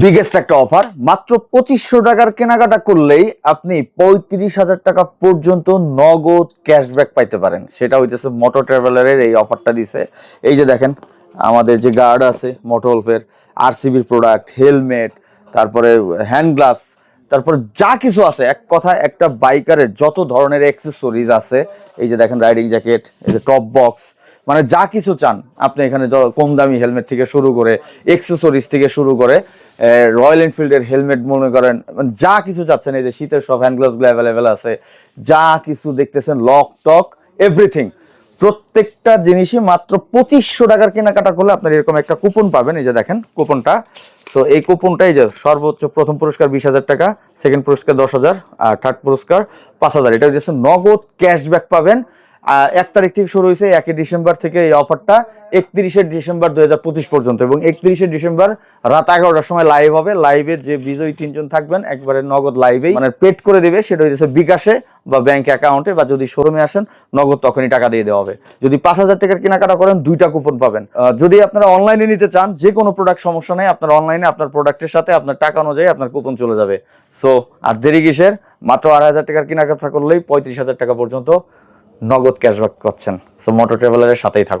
Biggest একটা offer মাত্র পঁচিশশো টাকার কেনাকাটা করলেই আপনি পঁয়ত্রিশ হাজার টাকা পর্যন্ত নগদ ক্যাশব্যাক পাইতে পারেন। সেটা হইতেছে মোটর ট্রাভেলারের এই অফারটা দিছে। এই যে দেখেন, আমাদের যে গার্ড আছে মোটরলফের আরসিবির প্রোডাক্ট হেলমেট তারপরে হ্যান্ড গ্লাভস তারপর যা কিছু আছে, এক কথা, একটা বাইকারের যত ধরনের অ্যাক্সেসরিজ আছে, এই যে দেখেন রাইডিং জ্যাকেট এই যে টপ বক্স মানে যা কিছু চান, আপনি এখানে কম দামি হেলমেট থেকে শুরু করে অ্যাক্সেসরিজ থেকে শুরু করে রয়্যাল এনফিল্ডের হেলমেট মনে করেন মানে যা কিছু চাচ্ছেন এই যে শীতের সব হ্যান্ড গ্লাভসগুলো অ্যাভেলেবেল আছে, যা কিছু দেখতেছেন লক টক এভরিথিং প্রত্যেকটা জিনিসই মাত্র পঁচিশশো টাকার কেনাকাটা করলে আপনার এরকম একটা কুপন পাবেন, এই যে দেখেন কুপনটা তো এই কুপনটাই যে সর্বোচ্চ প্রথম পুরস্কার বিশ হাজার টাকা সেকেন্ড পুরস্কার দশ হাজার, আর থার্ড পুরস্কার পাঁচ হাজার। এটা হচ্ছে নগদ ক্যাশব্যাক পাবেন। এক তারিখ থেকে শুরু হয়েছে, একই ডিসেম্বর থেকে এই অফারটা একত্রিশে ডিসেম্বর দুই হাজার পঁচিশ পর্যন্ত এবং একত্রিশে ডিসেম্বর রাত এগারোটার সময় লাইভ হবে। লাইভে যে বিজয়ী তিনজন থাকবেন, একবারে নগদ লাইভেই মানে পেড করে দিবে, সেটা হচ্ছে বিকাশে বা ব্যাংক অ্যাকাউন্টে বা যদি শোরুমে আসেন, নগদ তখনই টাকা দিয়ে দেওয়া হবে। যদি পাঁচ হাজার টাকার কেনাকাটা করেন, দুইটা কুপন পাবেন। যদি আপনারা অনলাইনে নিতে চান, যে কোনো প্রোডাক্ট সমস্যা নেই, আপনার অনলাইনে আপনার প্রোডাক্টের সাথে আপনার টাকা অনুযায়ী আপনার কুপন চলে যাবে। সো আর দেরি কিসের? মাত্র আড়াই হাজার টাকার কেনাকাটা করলেই পঁয়ত্রিশ হাজার টাকা পর্যন্ত নগদ ক্যাশব্যাক করছেন সো মোটর ট্রাভেলারের সাথেই থাকুন।